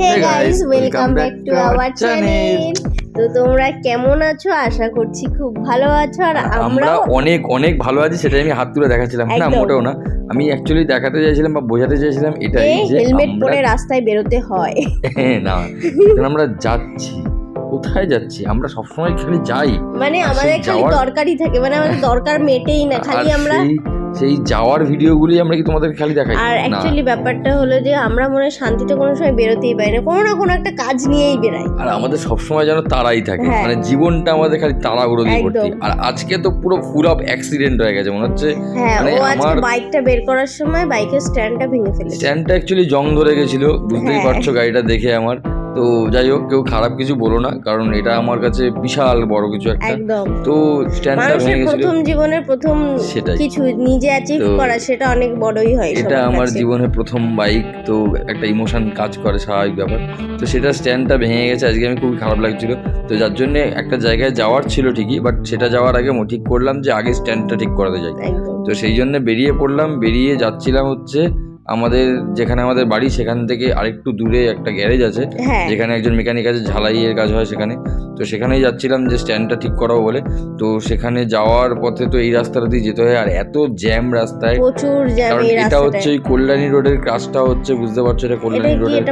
Hey guys welcome back to our channel তো তোমরা কেমন আছো? আশা করছি খুব ভালো আছো আর আমরা অনেক অনেক ভালো আছি সেটাই আমি হাত তুলে দেখাচ্ছিলাম। না। মোটেও না। আমি অ্যাকচুয়ালি দেখাতে চাইছিলাম বা বোঝাতে চাইছিলাম এটাই যে হেলমেট পরে রাস্তায় বেরোতে হয়। না। এখন আমরা যাচ্ছি। কোথায় যাচ্ছি? আমরা সবসময় খালি যাই। মানে আমাদের খালি দরকারই থাকে। মানে আমাদের দরকার মেটেই না। খালি আমরা সেই যাওয়ার ভিডিওগুলি আমরা কি তোমাদের খালি দেখাই? আর অ্যাকচুয়ালি ব্যাপারটা হলো যে আমরা মনে হয় শান্তিতে কোনো সময় বেরোতেই পারি না। কোনো না কোনো একটা কাজ নিয়েই বেরাই। আর আমাদের সবসময় যেন তাড়াই থাকে। হ্যাঁ। মানে জীবনটা আমাদের খালি তাড়াগুড়ো দিয়ে ভর্তি আর আজকে তো পুরো ফুল অফ অ্যাক্সিডেন্ট হয়ে গেছে মনে হচ্ছে। হ্যাঁ মানে ও আজকে আমার- বাইকটা বের করার সময় বাইকের স্ট্যান্ডটা ভেঙে ফেলেছে। স্ট্যান্ডটা অ্যাকচুয়ালি জং ধরে গেছিল। বুঝতেই হ্যাঁ। পারছ গাড়িটা দেখে আমার। তো যাই হোক কেউ খারাপ কিছু বলো না কারণ এটা আমার কাছে বিশাল বড় কিছু একটা। একদম। তো স্ট্যান্ডটা ভেঙে গেছিল। প্রথম জীবনের প্রথম সেটাই। কিছু নিজে অ্যাচিভ করা সেটা অনেক বড়ই হয় এটা আমার কাছে। জীবনের প্রথম বাইক তো একটা ইমোশন কাজ করে স্বাভাবিক ব্যাপার। তো সেটা স্ট্যান্ডটা ভেঙে গেছে আজকে আমি খুবই খারাপ লাগছিল। তো যার জন্য একটা জায়গায় যাওয়ার ছিল ঠিকই বাট সেটা যাওয়ার আগে মো- ঠিক করলাম যে আগে স্ট্যান্ডটা ঠিক করাতে যাই। তো সেই জন্য বেরিয়ে পড়লাম বেরিয়ে যাচ্ছিলাম হচ্ছে আমাদের যেখানে আমাদের বাড়ি সেখান থেকে আরেকটু দূরে একটা গ্যারেজ আছে হ্যাঁ। যেখানে একজন মেকানিক আছে ঝালাইয়ের কাজ হয় সেখানে। তো সেখানেই যাচ্ছিলাম যে স্ট্যান্ডটা ঠিক করাবো বলে। তো সেখানে যাওয়ার পথে তো এই রাস্তাটা দিয়ে যেতে হয়। আর এত জ্যাম রাস্তায়। প্রচুর জ্যাম কারণ এটা হচ্ছে কল্যাণী রোডের ক্রাসটা হচ্ছে বুঝতে পারছ? এটা কল্যাণী রোডের।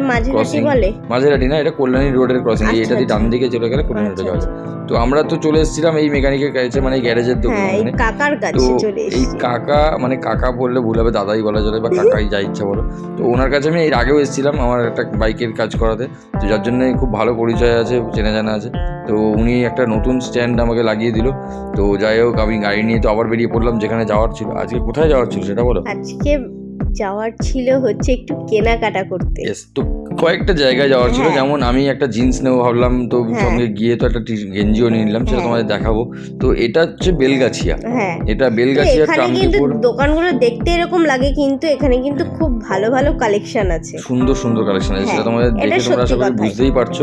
বলে? মাঝেরাটি না এটা কল্যাণী রোডের ক্রসিং আচ্ছা, এটা দিয়ে আচ্ছা। ডান দিকে চলে গেলে কল্যাণী রোডে যাওয়া তো আমরা তো চলে এসেছিলাম এই মেকানিকের কাছে মানে গ্যারেজের এই দোকানে। কাকার তো কাছে চলে এই কাকা মানে কাকা বললে ভুল হবে দাদাই বলা চলে বা কাকাই যা ইচ্ছা বলো। তো ওনার কাছে আমি এর আগেও এসেছিলাম আমার একটা বাইকের কাজ করাতে। তো যার জন্য খুব ভালো পরিচয় আছে চেনা জানা আছে। তো উনি একটা নতুন স্ট্যান্ড আমাকে লাগিয়ে দিল। তো যাই হোক, আমি গাড়ি নিয়ে তো আবার বেরিয়ে পড়লাম, যেখানে যাওয়ার ছিল। আজকে কোথায় যাওয়ার ছিল সেটা বলো? আজকে যাওয়ার ছিল হচ্ছে একটু কেনাকাটা করতে। তো কয়েকটা জায়গায় যাওয়ার ছিল। হ্যাঁ। যেমন আমি একটা জিন্স নেব ভাবলাম তো হ্যাঁ। সঙ্গে গিয়ে তো একটা গেঞ্জিও নিয়ে নিলাম সেটা হ্যাঁ। তোমাদের দেখাবো। তো এটা হচ্ছে বেলগাছিয়া। হ্যাঁ। এটা বেলগাছিয়া কিন্তু দোকানগুলো দেখতে এরকম লাগে কিন্তু এখানে কিন্তু খুব ভালো ভালো কালেকশন আছে। সুন্দর সুন্দর কালেকশন আছে সেটা তোমাদের দেখে তোমরা আশা করি বুঝতেই পারছ।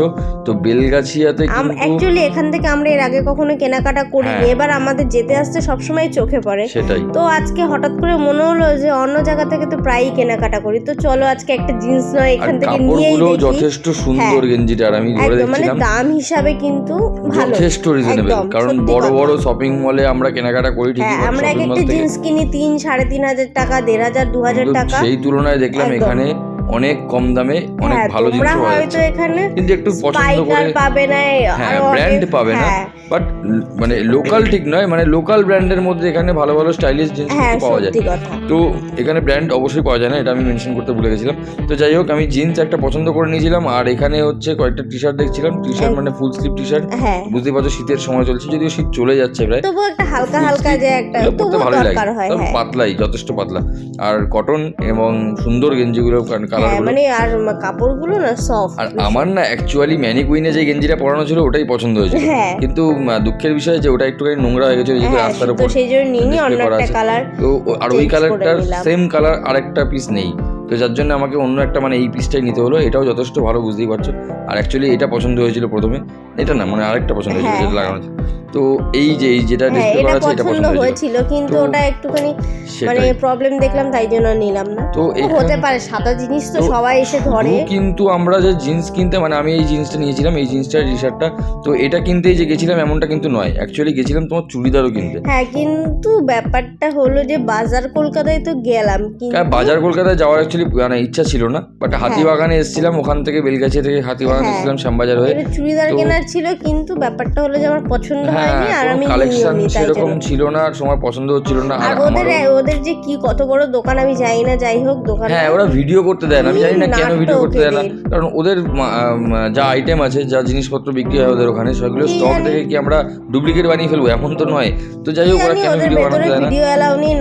তো বেলগাছিয়াতে কিন্তু অ্যাকচুয়ালি এখান থেকে আমরা এর আগে কখনো কেনাকাটা করিনি। এবার আমাদের যেতে আসতে সবসময় চোখে পড়ে। সেটাই। তো আজকে হঠাৎ করে মনে হলো যে অন্য জায়গা থেকে তো প্রায়ই কেনাকাটা করি। তো চলো আজকে একটা জিন্স নয় এখান থেকে নিয়েই কাপড়গুলো দেখি। যথেষ্ট সুন্দর গেঞ্জিটার গেঞ্জিটা আর আমি ধরে দেখছিলাম মানে দাম হিসাবে কিন্তু ভালো। যথেষ্ট রিজনেবল কারণ বড় বড় শপিং মলে আমরা কেনাকাটা করি ঠিকই হ্যাঁ আমরা এক একটা জিন্স কিনি তিন সাড়ে তিন হাজার টাকা দেড় হাজার দু হাজার টাকা। সেই তুলনায় দেখলাম এখানে অনেক কম দামে অনেক হ্যাঁ ভালো জিনিস পাওয়া যাচ্ছে এখানে কিন্তু একটু পছন্দ করে পাবে না হ্যাঁ ব্র্যান্ড পাবে না হ্যাঁ, বাট মানে লোকাল ঠিক নয় মানে লোকাল ব্র্যান্ডের মধ্যে এখানে ভালো ভালো স্টাইলিশ জিনিস হ্যাঁ পাওয়া যায়। তো এখানে ব্র্যান্ড অবশ্যই পাওয়া যায় না এটা আমি মেনশন করতে ভুলে গেছিলাম। তো যাই হোক আমি জিন্স একটা পছন্দ করে নিয়েছিলাম আর এখানে হচ্ছে কয়েকটা টি শার্ট দেখছিলাম। টি শার্ট মানে ফুল স্লিভ টি শার্ট হ্যাঁ। বুঝতেই পারছ শীতের সময় চলছে যদিও শীত চলে যাচ্ছে প্রায়। তবু একটা হালকা হালকা যে একটা তবু ভালোই লাগে। হয় হ্যাঁ। পাতলাই যথেষ্ট পাতলা। আর কটন এবং সুন্দর গেঞ্জিগুলো হ্যাঁ মানে আর কাপড়গুলো না সফট আর আমার না অ্যাকচুয়ালি ম্যানিকুইনে যে গেঞ্জিটা পরানো ছিল ওটাই পছন্দ হয়েছিল। হ্যাঁ। কিন্তু দুঃখের বিষয় যে ওটা একটুখানি নোংরা হয়ে গেছে ওই যে হ্যাঁ রাস্তার উপর সেই জন্য নিয়ে অন্য একটা। কালার তো আর ওই কালারটার সেম কালার আরেকটা পিস নেই। তো যার জন্য আমাকে অন্য একটা মানে এই পিসটাই নিতে হলো। এটাও যথেষ্ট ভালো বুঝতেই পারছ। আর অ্যাকচুয়ালি এটা পছন্দ হয়েছিল প্রথমে। এটা না মানে আরেকটা পছন্দ হয়েছিল হ্যাঁ, যেটা লাগানো। তো এই যে এই যেটা হ্যাঁ ডিসপ্লে করা আছে এটা পছন্দ হয়েছিল কিন্তু ওটা একটুখানি মানে প্রবলেম দেখলাম তাই জন্য নিলাম না। তো হতে পারে সাদা জিনিস তো সবাই এসে ধরে। কিন্তু আমরা যে জিন্স কিনতে মানে আমি এই জিন্সটা নিয়েছিলাম এই জিন্সটা টি শার্টটা তো এটা কিনতেই যে গেছিলাম এমনটা কিন্তু নয়। অ্যাকচুয়ালি গেছিলাম তোমার চুড়িদারও কিনতে। হ্যাঁ কিন্তু ব্যাপারটা হলো যে বাজার কলকাতায় তো গেলাম কিন্তু কারণ বাজার কলকাতায় যাওয়ার অ্যাকচুয়ালি মানে ইচ্ছা ছিল না বাট হাতিবাগানে এসেছিলাম ওখান থেকে বেলগাছি থেকে হাতিবাগান হ্যাঁ। এসেছিলাম শ্যামবাজার হয়ে। চুড়িদার কেনার ছিল কিন্তু ব্যাপারটা হলো যে আমার পছন্দ হ্যাঁ হয়নি আর আমি কালেকশন সেরকম ছিল না আর সময় পছন্দ হচ্ছিল না আর ওদের ওদের যে কি কত বড় দোকান আমি জানি না যাই হোক দোকান হ্যাঁ ওরা ভিডিও করতে দেয় না আমি জানি না কেন ভিডিও করতে দেয় না কারণ ওদের যা আইটেম আছে যা জিনিসপত্র বিক্রি হয় ওদের ওখানে সেগুলো স্টক দেখে কি আমরা ডুপ্লিকেট বানিয়ে ফেলব? এমন তো নয়। তো যাই হোক ওরা কেন ভিডিও বানাতে দেয় না? ভিডিও নেই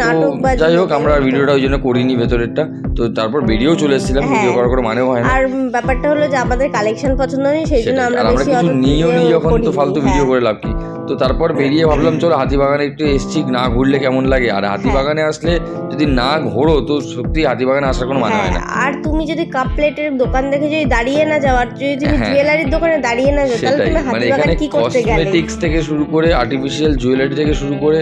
যাই হোক আমরা ভিডিওটা ওই জন্য করিনি ভেতরেরটা। তো তারপর বেরিয়েও চলে এসেছিলাম হ্যাঁ। ভিডিও করার কোনো মানেও হয় না আর ব্যাপারটা হলো যে আমাদের কালেকশন পছন্দ নেই সেই জন্য আমরা বেশি নিয়েও নি video যখন তো ফালতু হ্যাঁ। ভিডিও করে লাভ কি? তো তারপর বেরিয়ে ভাবলাম চলো হাতিবাগানে একটু এসছি না ঘুরলে কেমন লাগে? আর হাতিবাগানে আসলে যদি না ঘোরো তো সত্যি হাতিবাগানে আসার কোনো মানে হয় না। হ্যাঁ, আর তুমি যদি কাপ প্লেটের দোকান দেখে যদি দাঁড়িয়ে না যাও আর যদি তুমি হ্যাঁ। জুয়েলারির দোকানে দাঁড়িয়ে না যাও তাহলে তুমি মানে হাতিবাগান কি করতে গেলে? কসমেটিক্স থেকে শুরু করে আর্টিফিশিয়াল জুয়েলারি থেকে শুরু করে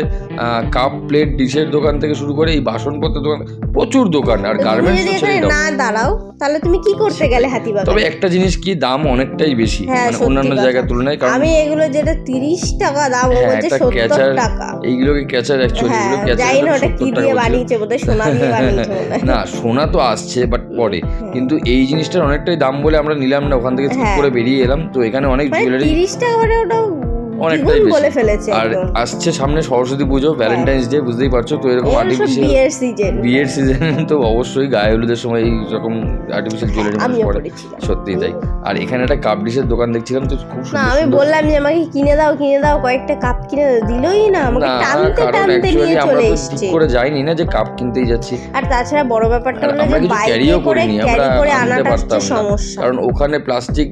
কাপ প্লেট ডিশের দোকান থেকে শুরু করে এই বাসনপত্রের দোকান প্রচুর দোকান। আর গার্মেন্টস। না দাঁড়াও তাহলে তুমি কি করতে গেলে হাতিবাগান? তবে একটা জিনিস কি দাম অনেকটাই বেশি। হ্যাঁ, মানে অন্যান্য কথা। জায়গার তুলনায় কারণ আমি এগুলো যেটা তিরিশ টাকা দাম ও হ্যাঁ, বলছে একটা সত্তর টাকা। এইগুলোকে ক্যাচার অ্যাকচুয়ালি হ্যাঁ এগুলো ক্যাচার জানি না ওটা কি দিয়ে বানিয়েছে বোধহয় সোনা দিয়ে বানিয়েছে না সোনা তো আসছে বাট পরে। কিন্তু এই জিনিসটার অনেকটাই দাম বলে আমরা নিলাম না ওখান থেকে হ্যাঁ। করে বেরিয়ে এলাম। তো এখানে অনেক মানে জুয়েলারি তিরিশ টাকা মানে ওটা অনেকটাই। বলে ফেলেছে আর আসছে সামনে সরস্বতী পুজো ভ্যালেন্টাইন্স ডে বুঝতেই পারছ? তো এরকম আর্টিফিশিয়াল বিয়ের সিজন বিয়ের সিজন তো অবশ্যই গায়ে হলুদের সময় এই রকম আর্টিফিশিয়াল জুয়েলারি মানুষ আমিও পরে। সত্যি তাই। আর এখানে একটা কাপ ডিশের দোকান দেখছিলাম তো খুব সুন্দর আমি বললাম যে আমাকে কিনে দাও কিনে দাও কয়েকটা কাপ কিনে দাও। দিলই না আমাকে টানতে টানতে নিয়ে চলে এসছে। করে যাইনি না যে কাপ কিনতেই যাচ্ছি। আর তাছাড়া বড় ব্যাপারটা হলো আমরা যে ক্যারিও করে করিনি আমরা করে আনতে আনাটা পারতাম না। সমস্যা। কারণ ওখানে প্লাস্টিক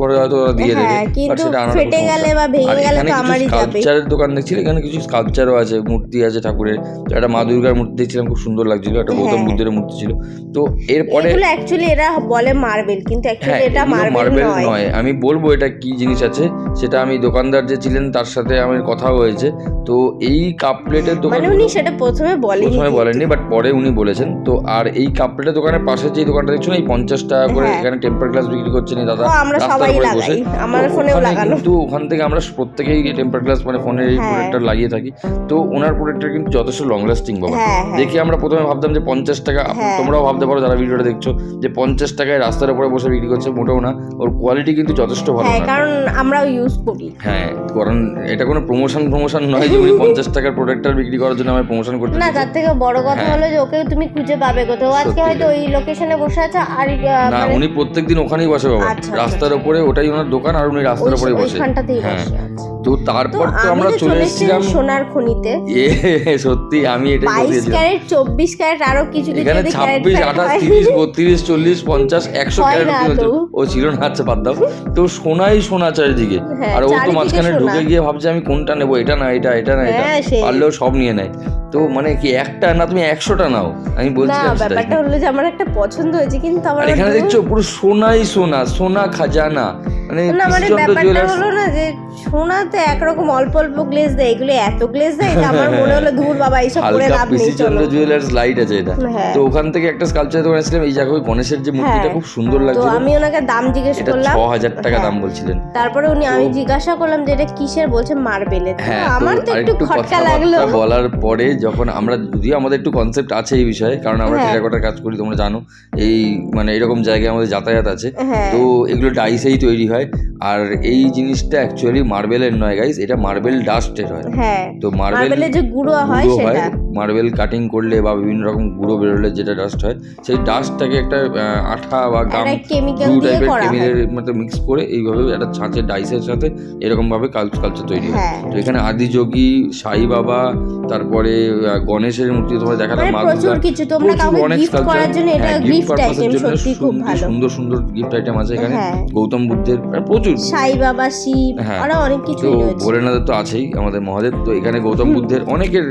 করে হয়তো দিয়ে দেবে হ্যাঁ কিন্তু ফেটে গেলে বা ভেঙে গেলে তো আমারই যাবে। স্কাল্পচারের দোকান দেখছিল এখানে কিছু স্কাল্পচারও আছে মূর্তি আছে ঠাকুরের। তো একটা মা দুর্গার মূর্তি দেখছিলাম খুব সুন্দর লাগছিল একটা গৌতম হ্যাঁ। বুদ্ধের মূর্তি ছিল। তো এরপরে এগুলো অ্যাকচুয়ালি এরা বলে মার্বেল কিন্তু অ্যাকচুয়ালি এটা মার্বেল নয়। আমি বলব এটা কি জিনিস আছে সেটা আমি দোকানদার যে ছিলেন তার সাথে আমার কথা হয়েছে। তো এই কাপ প্লেটের দোকান মানে উনি সেটা প্রথমে বলেনি প্রথমে বলেননি বাট পরে উনি বলেছেন। তো আর এই কাপ প্লেটের দোকানের পাশে যে দোকানটা দেখছ এই পঞ্চাশ টাকা করে হ্যাঁ। এখানে টেম্পার গ্লাস বিক্রি করছেন দাদা আমরা সবাই লাগাই। আমার ফোনেও লাগানো। কিন্তু ওখান থেকে আমরা প্রত্যেকেই টেম্পার গ্লাস মানে ফোনের এই হ্যাঁ। প্রোডাক্টটা লাগিয়ে থাকি। তো ওনার প্রোডাক্টটা কিন্তু যথেষ্ট লং লাস্টিং বাবা। হ্যাঁ হ্যাঁ। দেখি আমরা প্রথমে ভাবতাম যে পঞ্চাশ টাকা হ্যাঁ। তোমরাও ভাবতে পারো যারা ভিডিওটা দেখছ যে পঞ্চাশ টাকায় রাস্তার উপরে বসে বিক্রি করছে মোটেও না। ওর কোয়ালিটি কিন্তু যথেষ্ট ভালো হ্যাঁ কারণ আমরাও ইউজ করি। হ্যাঁ কারণ এটা কোনো প্রমোশন প্রমোশন নয় যে উনি পঞ্চাশ টাকার প্রোডাক্টটা বিক্রি করার জন্য আমার প্রমোশন করতে না তার থেকে বড় কথা হ্যাঁ। হলো যে ওকে তুমি খুঁজে পাবে কোথাও। আজকে হয়তো ওই লোকেশনে বসে আছে আর না মানে উনি প্রত্যেকদিন ওখানেই বসে বাবা। আচ্ছা, আচ্ছা, রাস্তার উপরে ওটাই ওনার দোকান আর উনি রাস্তার উপরে বসে। হ্যাঁ। তো তারপর তো আমরা চলে এসেছিলাম। সোনার খনিতে। এ সত্যি আমি এটা বলতে বাইশ ক্যারেট চব্বিশ ক্যারেট আরও কিছু কিছু এখানে ছাব্বিশ আঠাশ তিরিশ বত্রিশ চল্লিশ পঞ্চাশ একশো হয় ক্যারেট। ও ছিল না আচ্ছা বাদ দাও। তো সোনাই সোনা চারিদিকে। হ্যাঁ, আর ও তো মাঝখানে ঢুকে গিয়ে ভাবছে আমি কোনটা নেব? এটা না এটা এটা না এটা। হ্যাঁ। পারলেও সব নিয়ে নেয়। তো মানে কি একটা না তুমি একশোটা নাও। আমি না বলছিলাম ব্যাপারটা হলো যে আমার একটা পছন্দ হয়েছে কিন্তু আমার এখানে দেখছ পুরো সোনাই সোনা সোনা খাজানা। মানে না মানে ব্যাপারটা হলো না যে সোনাতে একরকম অল্প অল্প গ্লেজ দেয় এগুলো এত গ্লেজ দেয় আমার মনে হলো দূর বাবা এইসব করে লাভ নেই পিসিচন্দ্র চলো। জুয়েলার্স লাইট আছে এটা। হ্যাঁ। তো ওখান থেকে একটা স্কাল্পচার দোকান ছিলাম এই জায়গায় গণেশের যে মূর্তিটা হ্যাঁ। খুব সুন্দর তো আমি ওনাকে দাম জিজ্ঞেস করলাম। হাজার টাকা হ্যাঁ। দাম বলছিলেন। তারপরে উনি আমি জিজ্ঞাসা করলাম যে এটা কিসের? বলছে মার্বেলের। হ্যাঁ আমার তো একটু খটকা লাগল। বলার পরে যখন আমরা যদিও আমাদের একটু কনসেপ্ট আছে এই বিষয়ে কারণ আমরা হ্যাঁ। টেরাকোটার কাজ করি তোমরা জানো এই মানে এরকম জায়গায় আমাদের যাতায়াত আছে। হ্যাঁ। তো এগুলো ডাইসেই তৈরি হয়। আর এই জিনিসটা অ্যাকচুয়ালি মার্বেলের নয় গাইস এটা মার্বেল ডাস্টের হয়। হ্যাঁ। তো মার্বেল যে গুঁড়ো হয় সেটা। মার্বেল কাটিং করলে বা বিভিন্ন রকম গুঁড়ো বেরোলে যেটা ডাস্ট হয় সেই ডাস্টটাকে একটা আঠা বা গাম দিয়ে টাইপের হয়। কেমিক্যালের মতো মিক্স করে এইভাবে একটা ছাঁচের ডাইসের সাথে এরকম ভাবে কালচার তৈরি হয়। হ্যাঁ। তো এখানে আদিযোগী সাই বাবা তারপরে গণেশের মূর্তি তোমার দেখালাম মানে মা প্রচুর। কিছু তোমরা কাউকে গিফট করার জন্য এটা হ্যাঁ, গিফট আইটেম সত্যি খুব ভালো। সুন্দর সুন্দর গিফট আইটেম আছে এখানে। হ্যাঁ। গৌতম বুদ্ধের প্রচুর। সাই বাবা শিব হ্যাঁ। আরও অনেক তো কিছুই রয়েছে। ভোলেনাথের তো আছেই আমাদের মহাদেব। তো এখানে গৌতম বুদ্ধের অনেকের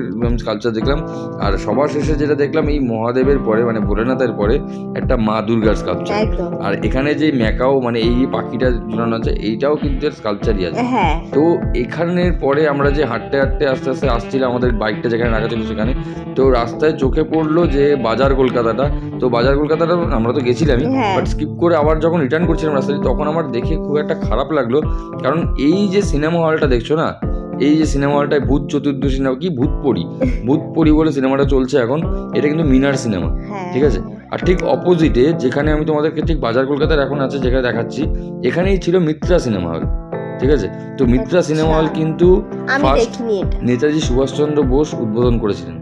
কালচার দেখলাম। আর সবার শেষে যেটা দেখলাম এই মহাদেবের পরে মানে ভোলেনাথের পরে একটা মা দুর্গার স্কাল্পচার আর এখানে যে ম্যাকাও মানে এই পাখিটা ঝুলানো আছে এইটাও কিন্তু স্কাল্পচারই আছে। হ্যাঁ। তো এখানের পরে আমরা যে হাঁটতে হাঁটতে আস্তে আস্তে আসছিলাম আমাদের বাইকটা যেখানে রাখা ছিল সেখানে। তো রাস্তায় চোখে পড়ল যে বাজার কলকাতাটা। তো বাজার কলকাতাটা আমরা তো গেছিলামই হ্যাঁ। বাট স্কিপ করে আবার যখন রিটার্ন করছিলাম রাস্তায় তখন আমার দেখে খুব একটা খারাপ লাগল। কারণ এই যে সিনেমা হলটা দেখছ না? এই যে সিনেমা হলটায় ভূত চতুর্দশী না কি ভূত পড়ি? ভূত পড়ি বলে সিনেমাটা চলছে এখন এটা কিন্তু মিনার সিনেমা হ্যাঁ। ঠিক আছে? আর ঠিক অপোজিটে যেখানে আমি তোমাদেরকে ঠিক বাজার কলকাতার এখন আছে যেখানে দেখাচ্ছি এখানেই ছিল মিত্রা সিনেমা হল ঠিক আছে? তো মিত্রা আচ্ছা। সিনেমা হল কিন্তু ফার্স্ট নেতাজি সুভাষচন্দ্র বোস উদ্বোধন করেছিলেন।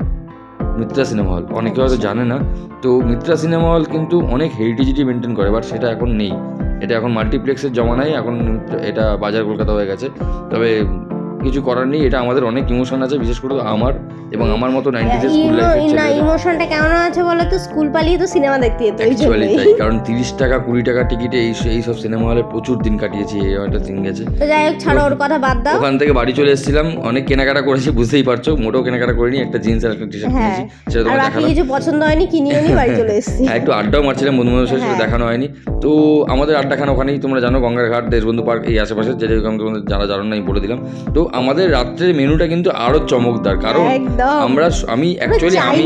Mitra cinema hall. অনেকে হয়তো আচ্ছা। জানে না। তো মিত্রা সিনেমা হল কিন্তু অনেক হেরিটেজিটি মেনটেন করে বাট সেটা এখন নেই। এটা এখন মাল্টিপ্লেক্সের জমানায় এখন এটা বাজার কলকাতা হয়ে গেছে। তবে কিছু করার নেই এটা আমাদের অনেক ইমোশন আছে বিশেষ করে আমার এবং আমার মতো নাইনটিতে স্কুল ইমো- না ইমোশনটা কেমন আছে বলো তো স্কুল পালিয়ে তো সিনেমা দেখতে যেত অ্যাকচুয়ালি তাই কারণ তিরিশ টাকা কুড়ি টাকা টিকিটে এই এই সব সিনেমা হলে প্রচুর দিন কাটিয়েছি এই একটা দিন গেছে। তো যাই হোক ছাড়ো ওর কথা বাদ দাও। ওখান থেকে বাড়ি চলে এসেছিলাম অনেক কেনাকাটা করেছি বুঝতেই পারছ মোটেও কেনাকাটা করিনি একটা জিন্স আর একটা টি শার্ট হ্যাঁ কিনেছি সেটা তোমার দেখালাম। কিছু পছন্দ হয়নি কিনিও নি বাড়ি চলে এসেছি। হ্যাঁ একটু আড্ডাও মারছিলাম বন্ধু বান্ধবের সাথে হ্যাঁ। দেখানো হয়নি। তো আমাদের আড্ডাখানা ওখানেই তোমরা জানো গঙ্গার ঘাট দেশবন্ধু পার্ক এই আশেপাশে যে যেরকম তোমাদের যারা জানো না আমি বলে দিলাম। তো আমাদের রাত্রের মেনুটা কিন্তু আরও চমকদার কারণ আমরা আমি অ্যাকচুয়ালি আমি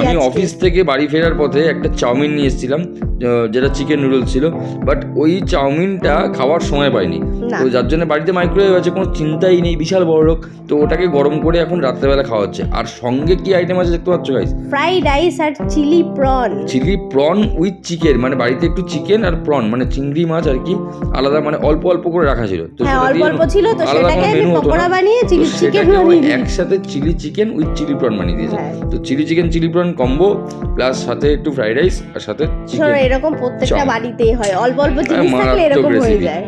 আমি অফিস থেকে বাড়ি ফেরার পথে একটা চাউমিন নিয়ে এসেছিলাম যেটা চিকেন নুডলস ছিল বাট ওই চাউমিনটা খাওয়ার সময় পাইনি। তো যার জন্য বাড়িতে মাইক্রোওয়েভ আছে কোনো চিন্তাই নেই বিশাল বড় লোক। তো ওটাকে গরম করে এখন রাত্রেবেলা খাওয়া হচ্ছে। আর সঙ্গে কি আইটেম আছে দেখতে পাচ্ছ guys fried rice R chilli prawn chilli prawn with chicken মানে বাড়িতে একটু চিকেন আর প্রন মানে চিংড়ি মাছ আর কি আলাদা মানে অল্প অল্প করে রাখা ছিল। তো হ্যাঁ অল্প অল্প ছিল তো সেটাকে পকোড়া বানিয়ে চিলি চিকেন বানিয়ে একসাথে chilli chicken with chilli prawn বানিয়ে দিয়েছে হ্যাঁ। তো chilli chicken chilli prawn combo plus সাথে একটু ফ্রাইড রাইস আর সাথে চিকেন। এরকম প্রত্যেকটা বাড়িতেই হয়। অল্প অল্প জিনিস থাকলে এরকম হয়ে যায়।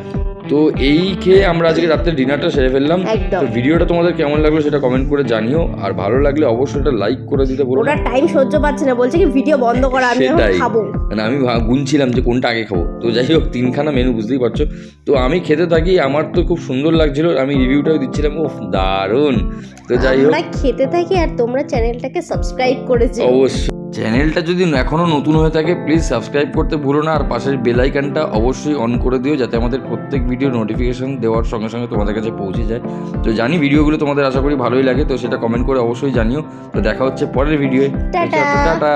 তো এই খেয়ে আমরা আজকে রাত্রে ডিনারটা সেরে ফেললাম। তো ভিডিওটা তোমাদের কেমন লাগল সেটা কমেন্ট করে জানিও। আর ভালো লাগলে অবশ্যই এটা লাইক করে দিতে বলো। ওরা টাইম সহ্য পাচ্ছে না বলছে কি ভিডিও বন্ধ করা আমি খাব। মানে আমি গুনছিলাম যে কোনটা আগে খাব। তো যাই হোক তিনখানা মেনু বুঝতেই পারছ। তো আমি খেতে থাকি আমার তো খুব সুন্দর লাগছিল আমি রিভিউটাও দিচ্ছিলাম ও দারুণ। তো যাই হোক। খেতে থাকি আর তোমরা চ্যানেলটাকে সাবস্ক্রাইব করেছ। অবশ্যই। চ্যানেলটা যদি এখনও নতুন হয়ে থাকে প্লিজ সাবস্ক্রাইব করতে ভুলো না। আর পাশের বেলাইকানটা অবশ্যই অন করে দিও যাতে আমাদের প্রত্যেক ভিডিও নোটিফিকেশান দেওয়ার সঙ্গে সঙ্গে তোমাদের কাছে পৌঁছে যায়। তো জানি ভিডিওগুলো তোমাদের আশা করি ভালোই লাগে তো সেটা কমেন্ট করে অবশ্যই জানিও। তো দেখা হচ্ছে পরের ভিডিওয়ে। টাটা!